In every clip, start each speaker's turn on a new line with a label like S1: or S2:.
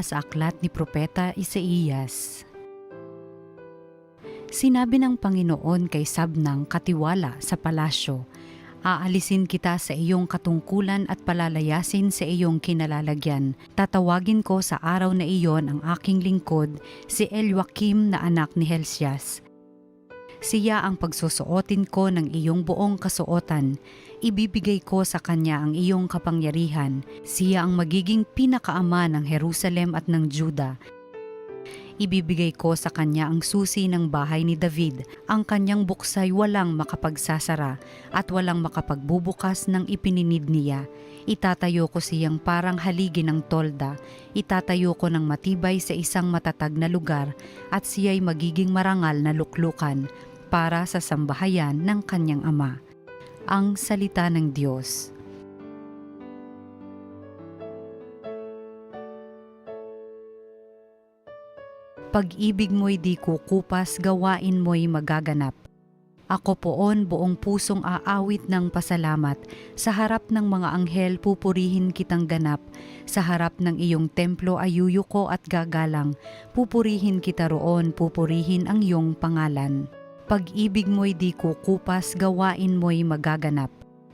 S1: Sa aklat ni Propeta Isaías. Sinabi ng Panginoon kay Sabnang katiwala sa palasyo, Aalisin kita sa iyong katungkulan at palalayasin sa iyong kinalalagyan. Tatawagin ko sa araw na iyon ang aking lingkod, si Elwakim na anak ni Helsias. Siya ang pagsusuotin ko ng iyong buong kasuotan. Ibibigay ko sa kanya ang iyong kapangyarihan. Siya ang magiging pinakaama ng Jerusalem at ng Juda. Ibibigay ko sa kanya ang susi ng bahay ni David. Ang kanyang buksay walang makapagsasara at walang makapagbubukas ng ipininid niya. Itatayo ko siyang parang haligi ng tolda. Itatayo ko ng matibay sa isang matatag na lugar at siya'y magiging marangal na luklukan para sa sambahayan ng kanyang ama. Ang salita ng Diyos. Pag-ibig mo'y di kukupas, gawain mo'y magaganap. Ako poon buong pusong aawit ng pasalamat. Sa harap ng mga anghel pupurihin kitang ganap. Sa harap ng iyong templo ayuyuko at gagalang. Pupurihin kita roon, pupurihin ang iyong pangalan. Pag-ibig mo'y di kukupas, gawain mo'y magaganap.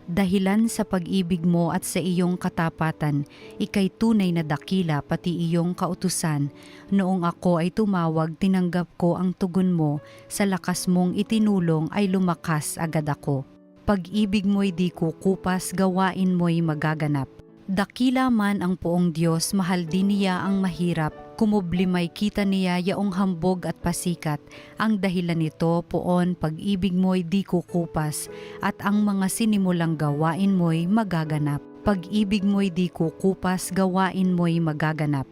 S1: Dahilan sa pag-ibig mo at sa iyong katapatan, ikay tunay na dakila pati iyong kautusan. Noong ako ay tumawag, tinanggap ko ang tugon mo. Sa lakas mong itinulong ay lumakas agad ako. Pag-ibig mo'y di kukupas, gawain mo'y magaganap. Dakila man ang poong Diyos, mahal din niya ang mahirap. Kumublimay kita niya yaong hambog at pasikat. Ang dahilan nito poon pag-ibig mo'y di kukupas at ang mga sinimulang gawain mo'y magaganap. Pag-ibig mo'y di kukupas, gawain mo'y magaganap.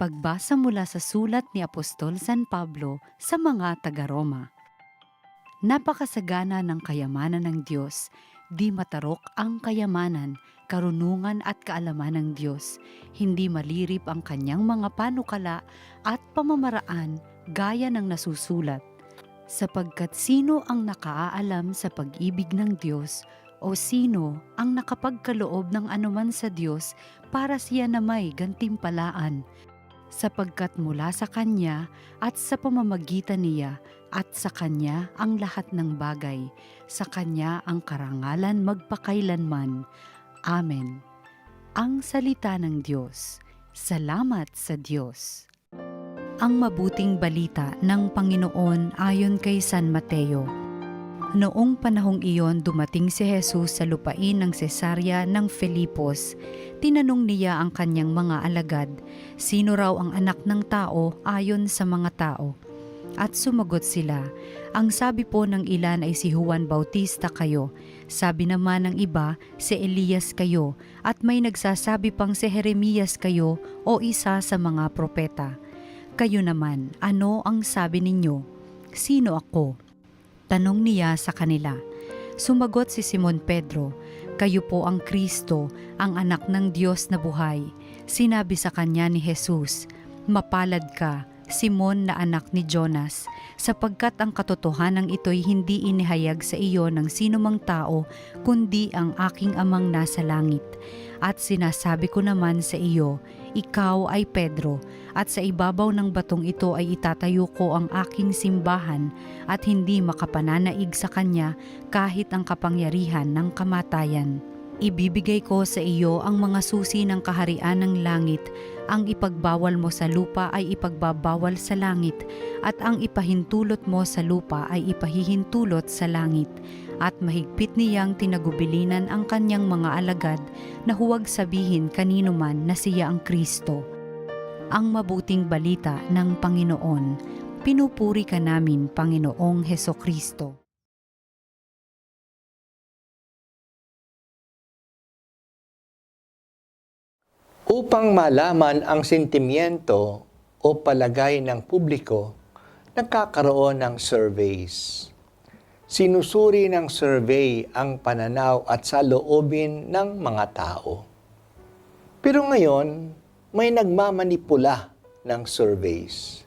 S1: Pagbasa mula sa sulat ni Apostol San Pablo sa mga taga-Roma. Napakasagana ng kayamanan ng Diyos, di matarok ang kayamanan, karunungan at kaalaman ng Diyos. Hindi malirip ang kanyang mga panukala at pamamaraan gaya ng nasusulat. Sapagkat sino ang nakaaalam sa pag-ibig ng Diyos o sino ang nakapagkaloob ng anuman sa Diyos para siya na may gantimpalaan sapagkat mula sa Kanya at sa pamamagitan niya at sa Kanya ang lahat ng bagay, sa Kanya ang karangalan magpakailanman. Amen. Ang Salita ng Diyos. Salamat sa Diyos. Ang mabuting balita ng Panginoon ayon kay San Mateo. Noong panahong iyon dumating si Jesus sa lupain ng Cesarea ng Filipos. Tinanong niya ang kanyang mga alagad, sino raw ang anak ng tao ayon sa mga tao? At sumagot sila, ang sabi po ng ilan ay si Juan Bautista kayo, sabi naman ng iba si Elias kayo, at may nagsasabi pang si Jeremias kayo o isa sa mga propeta. Kayo naman, ano ang sabi ninyo? Sino ako? Tanong niya sa kanila. Sumagot si Simon Pedro, Kayo po ang Kristo, ang anak ng Diyos na buhay. Sinabi sa kanya ni Jesus, Mapalad ka, Simon na anak ni Jonas, sapagkat ang katotohanan ito'y hindi inihayag sa iyo ng sinumang tao, kundi ang aking amang nasa langit. At sinasabi ko naman sa iyo, ikaw ay Pedro, at sa ibabaw ng batong ito ay itatayo ko ang aking simbahan at hindi makapananaig sa kanya kahit ang kapangyarihan ng kamatayan. Ibibigay ko sa iyo ang mga susi ng kaharian ng langit. Ang ipagbawal mo sa lupa ay ipagbabawal sa langit, at ang ipahintulot mo sa lupa ay ipahihintulot sa langit. At mahigpit niyang tinagubilinan ang kanyang mga alagad na huwag sabihin kanino man na siya ang Kristo. Ang mabuting balita ng Panginoon, pinupuri ka namin, Panginoong Heso Kristo.
S2: Upang malaman ang sentimiento o palagay ng publiko, nagkakaroon ng surveys. Sinusuri ng survey ang pananaw at saloobin ng mga tao. Pero ngayon, may nagmamanipula ng surveys.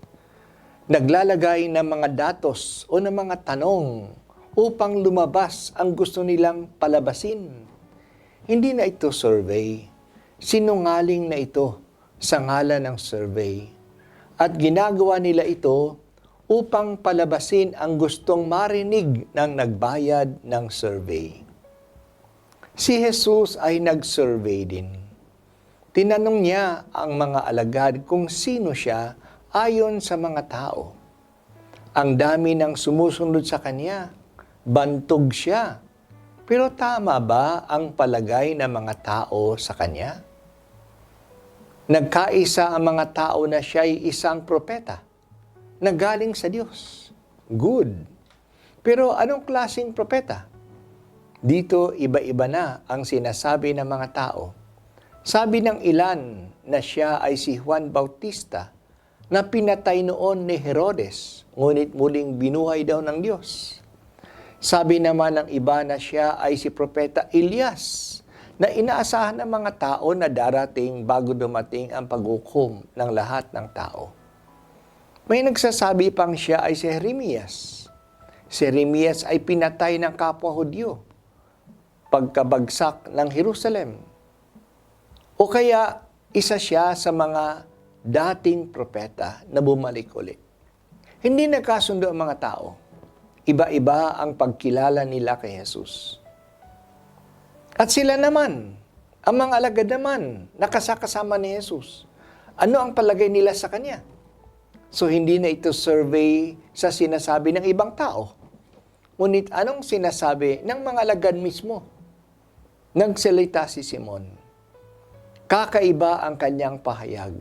S2: Naglalagay ng mga datos o ng mga tanong upang lumabas ang gusto nilang palabasin. Hindi na ito survey sinungaling na ito sa ngalan ng survey. At ginagawa nila ito upang palabasin ang gustong marinig ng nagbayad ng survey. Si Jesus ay nag-survey din. Tinanong niya ang mga alagad kung sino siya ayon sa mga tao. Ang dami ng sumusunod sa kanya, bantog siya. Pero tama ba ang palagay ng mga tao sa kanya? Nagkaisa ang mga tao na siya ay isang propeta na galing sa Diyos. Good. Pero anong klaseng propeta? Dito iba-iba na ang sinasabi ng mga tao. Sabi ng ilan na siya ay si Juan Bautista na pinatay noon ni Herodes, ngunit muling binuhay daw ng Diyos. Sabi naman ng iba na siya ay si Propeta Elias na inaasahan ng mga tao na darating bago dumating ang paghukom ng lahat ng tao. May nagsasabi pang siya ay si Jeremias. Si Jeremias ay pinatay ng kapwa Hudyo pagkabagsak ng Jerusalem. O kaya isa siya sa mga dating propeta na bumalik uli. Hindi nagkasundo ang mga tao. Iba-iba ang pagkilala nila kay Jesus. At sila naman, ang mga alagad naman, nakasakasama ni Jesus. Ano ang palagay nila sa Kanya? So hindi na ito survey sa sinasabi ng ibang tao. Ngunit anong sinasabi ng mga alagad mismo? Nagsalita si Simon. Kakaiba ang kanyang pahayag.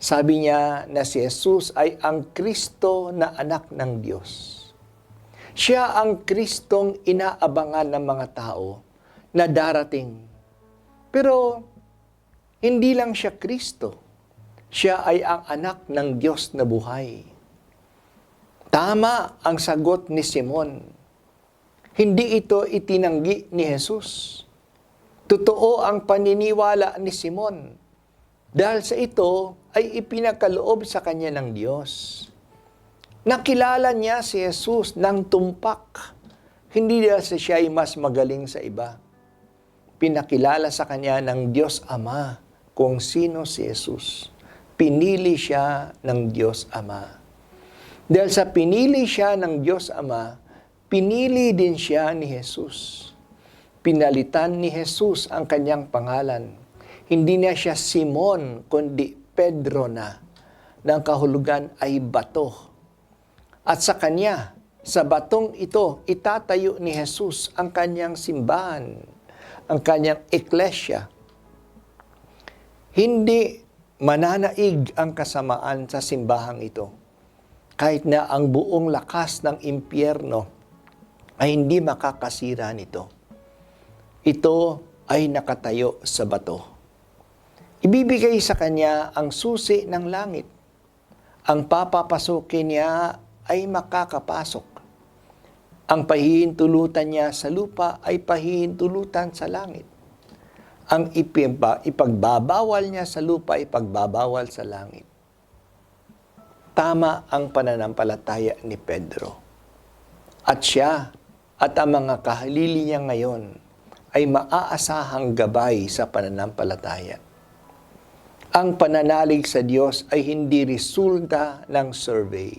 S2: Sabi niya na si Jesus ay ang Kristo na anak ng Diyos. Siya ang Kristong inaabangan ng mga tao na darating. Pero hindi lang siya Kristo. Siya ay ang anak ng Diyos na buhay. Tama ang sagot ni Simon. Hindi ito itinanggi ni Jesus. Totoo ang paniniwala ni Simon. Dahil sa ito ay ipinakaloob sa kanya ng Diyos. Nakilala niya si Jesus ng tumpak. Hindi dahil sa siya ay mas magaling sa iba. Pinakilala sa kanya ng Diyos Ama kung sino si Jesus. Pinili siya ng Diyos Ama. Dahil sa pinili siya ng Diyos Ama, pinili din siya ni Jesus. Pinalitan ni Jesus ang kanyang pangalan. Hindi na siya Simon, kundi Pedro na, na ang kahulugan ay bato. At sa kanya, sa batong ito, itatayo ni Jesus ang kanyang simbahan, ang kanyang eklesia. Hindi mananaig ang kasamaan sa simbahang ito. Kahit na ang buong lakas ng impyerno ay hindi makakasira nito. Ito ay nakatayo sa bato. Ibibigay sa kanya ang susi ng langit. Ang papapasukin niya ay makakapasok. Ang pahihintulutan niya sa lupa ay pahihintulutan sa langit. Ang ipagbabawal niya sa lupa ay pagbabawal sa langit. Tama ang pananampalataya ni Pedro. At siya at ang mga kahalili niya ngayon ay maaasahang gabay sa pananampalataya. Ang pananalig sa Diyos ay hindi resulta ng survey.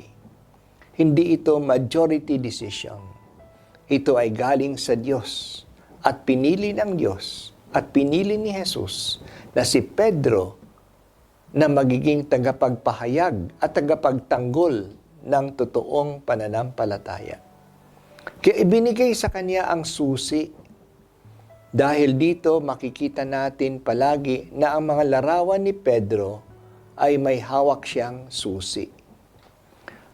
S2: Hindi ito majority decision. Ito ay galing sa Diyos at pinili ng Diyos at pinili ni Jesus na si Pedro na magiging tagapagpahayag at tagapagtanggol ng totoong pananampalataya. Kaya ibinigay sa kanya ang susi. Dahil dito makikita natin palagi na ang mga larawan ni Pedro ay may hawak siyang susi.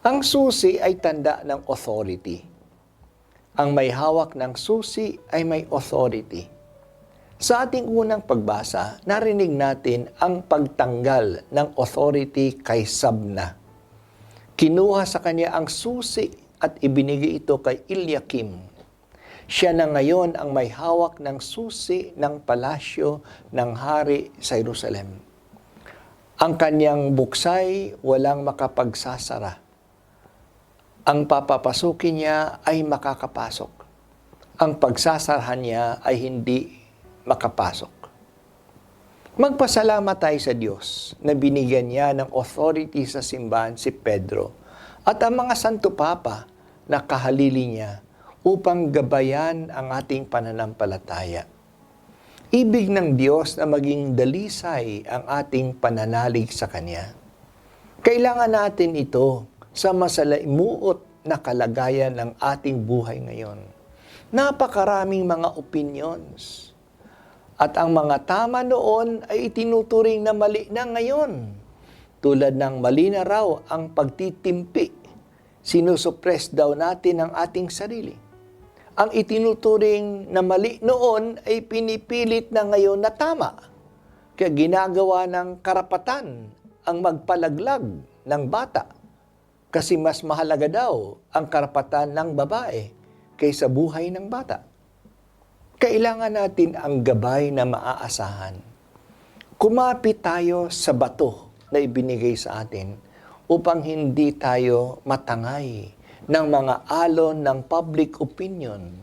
S2: Ang susi ay tanda ng authority. Ang may hawak ng susi ay may authority. Sa ating unang pagbasa, narinig natin ang pagtanggal ng authority kay Sabna. Kinuha sa kanya ang susi at ibinigay ito kay Ilyakim. Siya na ngayon ang may hawak ng susi ng palasyo ng hari sa Jerusalem. Ang kanyang buksay walang makapagsasara. Ang papapasukin niya ay makakapasok. Ang pagsasarahan niya ay hindi makapasok. Magpasalamat tayo sa Diyos na binigyan niya ng authority sa simbahan si Pedro at ang mga Santo Papa na kahalili niya upang gabayan ang ating pananampalataya. Ibig ng Diyos na maging dalisay ang ating pananalig sa Kanya. Kailangan natin ito sa masalimuot na kalagayan ng ating buhay ngayon. Napakaraming mga opinions. At ang mga tama noon ay itinuturing na mali na ngayon. Tulad ng mali na raw ang pagtitimpi. Sinusuppress daw natin ang ating sarili. Ang itinuturing na mali noon ay pinipilit na ngayon na tama. Kaya ginagawa ng karapatan ang magpalaglag ng bata. Kasi mas mahalaga daw ang karapatan ng babae kaysa buhay ng bata kailangan natin ang gabay na maaasahan. Kumapit tayo sa bato na ibinigay sa atin upang hindi tayo matangay ng mga alon ng public opinion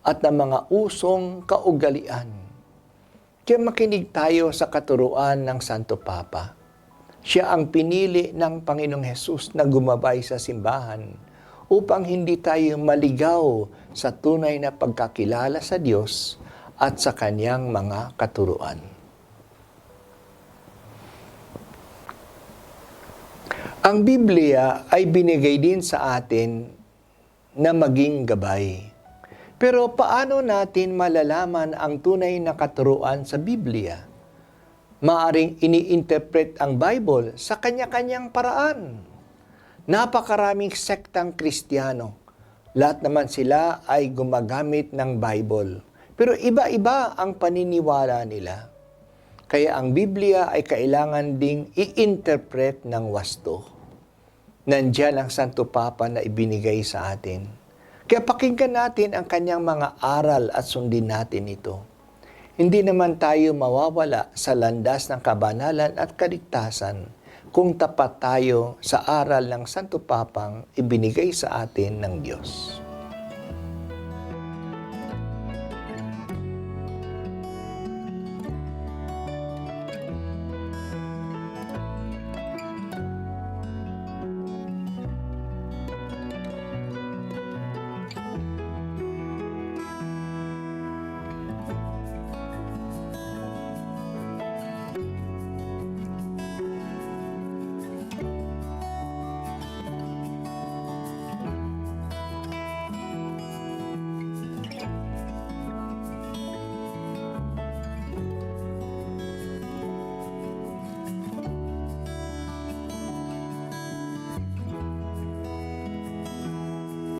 S2: at ng mga usong kaugalian. Kaya makinig tayo sa katuruan ng Santo Papa. Siya ang pinili ng Panginoong Hesus na gumabay sa simbahan upang hindi tayo maligaw sa tunay na pagkakilala sa Diyos at sa kanyang mga katuruan. Ang Biblia ay binigay din sa atin na maging gabay. Pero paano natin malalaman ang tunay na katuruan sa Biblia? Maaring ini-interpret ang Bible sa kanya-kanyang paraan napakaraming sektang Kristiyano. Lahat naman sila ay gumagamit ng Bible. Pero iba-iba ang paniniwala nila. Kaya ang Biblia ay kailangan ding i-interpret ng wasto. Nandiyan ang Santo Papa na ibinigay sa atin. Kaya pakinggan natin ang kanyang mga aral at sundin natin ito. Hindi naman tayo mawawala sa landas ng kabanalan at kaligtasan kung tapat tayo sa aral ng Santo Papang ibinigay sa atin ng Diyos.